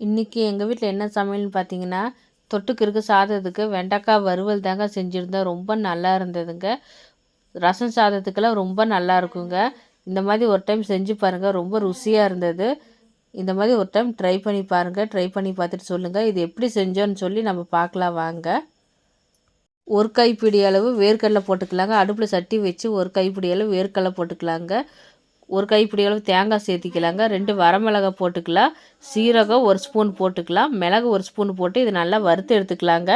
இன்றைக்கி எங்கள் வீட்டில் என்ன சமையல்னு பார்த்தீங்கன்னா தொட்டுக்கிறதுக்கு சாதத்துக்கு வெண்டைக்காய் வறுவல் தாங்க செஞ்சுருந்தேன். ரொம்ப நல்லா இருந்ததுங்க. ரசம் சாதத்துக்கெல்லாம் ரொம்ப நல்லா இருக்குங்க. இந்த மாதிரி ஒரு டைம் செஞ்சு பாருங்கள் ரொம்ப ருசியாக இருந்தது. இந்த மாதிரி ஒரு டைம் ட்ரை பண்ணி பாருங்கள் ட்ரை பண்ணி பார்த்துட்டு சொல்லுங்கள் இது எப்படி செஞ்சோன்னு சொல்லி நம்ம பார்க்கலாம் வாங்க. ஒரு கைப்பிடி அளவு வேர்க்கடலை போட்டுக்கலாங்க. அடுப்பில் சட்டி வச்சு ஒரு கைப்பிடி அளவு வேர்க்கடலை போட்டுக்கலாங்க. ஒரு கைப்பிடி அளவு தேங்காய் சேர்த்திக்கலாங்க. ரெண்டு வரமிளகா போட்டுக்கலாம். சீரகம் ஒரு ஸ்பூன் போட்டுக்கலாம். மிளகு ஒரு ஸ்பூன் போட்டு இது நல்லா வறுத்து எடுத்துக்கலாங்க.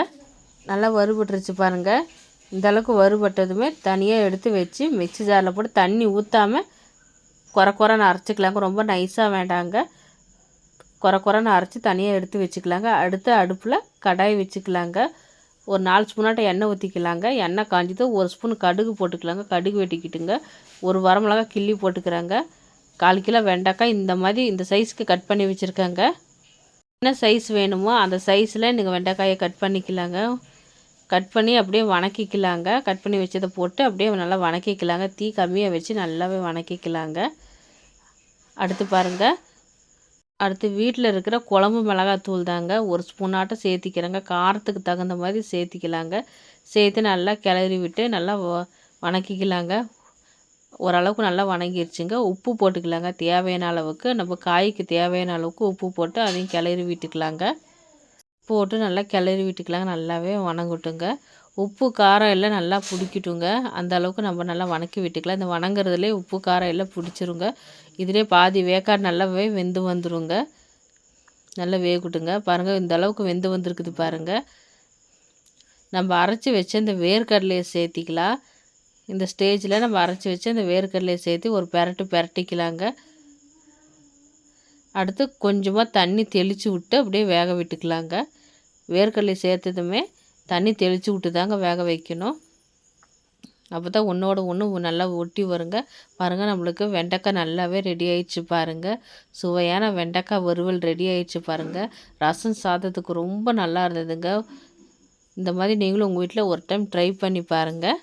நல்லா வறுபட்டுருச்சு பாருங்கள் இந்த அளவுக்கு வறுபட்டதுமே தனியாக எடுத்து வச்சு மிக்சி ஜாரில் போட்டு தண்ணி ஊற்றாமல் குறை குறைன்னு அரைச்சிக்கலாங்க. ரொம்ப நைஸாக வேண்டாங்க. குறை குறைன்னு அரைச்சி தனியாக எடுத்து வச்சுக்கலாங்க. அடுத்து அடுப்பில் கடாய் வச்சுக்கலாங்க. ஒரு நாலு ஸ்பூனாட்ட எண்ணெய் ஊற்றிக்கலாங்க எண்ணெய் காஞ்சதும் ஒரு ஸ்பூன் கடுகு போட்டுக்கலாங்க. கடுகு வெட்டிக்கிட்டுங்க. ஒரு வரமிளகா கிள்ளி போட்டுக்கிறாங்க. கால் கிலோ வெண்டைக்காய் இந்த மாதிரி இந்த சைஸ்க்கு கட் பண்ணி வச்சுருக்காங்க. என்ன சைஸ் வேணுமோ அந்த சைஸில் நீங்கள் வெண்டைக்காயை கட் பண்ணிக்கலாங்க. கட் பண்ணி அப்படியே வணக்கிக்கலாங்க. கட் பண்ணி வச்சதை போட்டு அப்படியே நல்லா வணக்கிக்கலாங்க. தீ கம்மியாக வச்சு நல்லாவே வணக்கிக்கலாங்க. அடுத்து பாருங்கள் அடுத்து வீட்டில் இருக்கிற குழம்பு மிளகாத்தூள் தாங்க. ஒரு ஸ்பூனாட்டம் சேர்த்திக்கிறேங்க. காரத்துக்கு தகுந்த மாதிரி சேர்த்திக்கலாங்க. சேர்த்து நல்லா கிளறி விட்டு நல்லா வணக்கிக்கலாங்க. ஓரளவுக்கு நல்லா வணங்கிடுச்சுங்க உப்பு போட்டுக்கலாங்க. தேவையான அளவுக்கு. நம்ம காய்க்கு தேவையான அளவுக்கு உப்பு போட்டு அதையும் கிளறி விட்டுக்கலாங்க. போட்டு நல்லா கிளறி விட்டுக்கலாங்க. நல்லாவே வணங்கட்டுங்க. உப்பு காரம் எல்லாம் நல்லா பிடிக்கட்டுங்க. அந்த அளவுக்கு நம்ம நல்லா வணக்கி விட்டுக்கலாம். இந்த வணங்குறதுலேயே உப்பு காரம் எல்லாம் பிடிச்சிருங்க. இதிலே பாதி வேக்காடு நல்லாவே வெந்து வந்துருங்க. நல்லா வேகட்டுங்க. பாருங்கள் இந்த அளவுக்கு வெந்து வந்திருக்குது பாருங்கள் நம்ம அரைச்சி வச்ச இந்த வேர்க்கடலையை சேர்த்திக்கலாம். இந்த ஸ்டேஜில் நம்ம அரைச்சி வச்சு அந்த வேர்க்கடலையை சேர்த்து ஒரு பெரட்டு பெரட்டிக்கலாங்க. அடுத்து கொஞ்சமாக தண்ணி தெளித்து விட்டு அப்படியே வேக விட்டுக்கலாங்க. வேர்க்கடலை சேர்த்ததுமே தண்ணி தெளித்து விட்டு தாங்க வேக வைக்கணும். அப்போ தான் ஒன்றோட ஒன்று நல்லா ஒட்டி வருங்க. பாருங்கள் நம்மளுக்கு வெண்டைக்காய் நல்லாவே ரெடி ஆயிடுச்சு பாருங்கள் சுவையான வெண்டைக்காய் வறுவல் ரெடி ஆயிடுச்சு பாருங்கள் ரசம் சாதத்துக்கு ரொம்ப நல்லா இருந்ததுங்க. இந்த மாதிரி நீங்களும் உங்கள் வீட்டில் ஒரு டைம் ட்ரை பண்ணி பாருங்கள்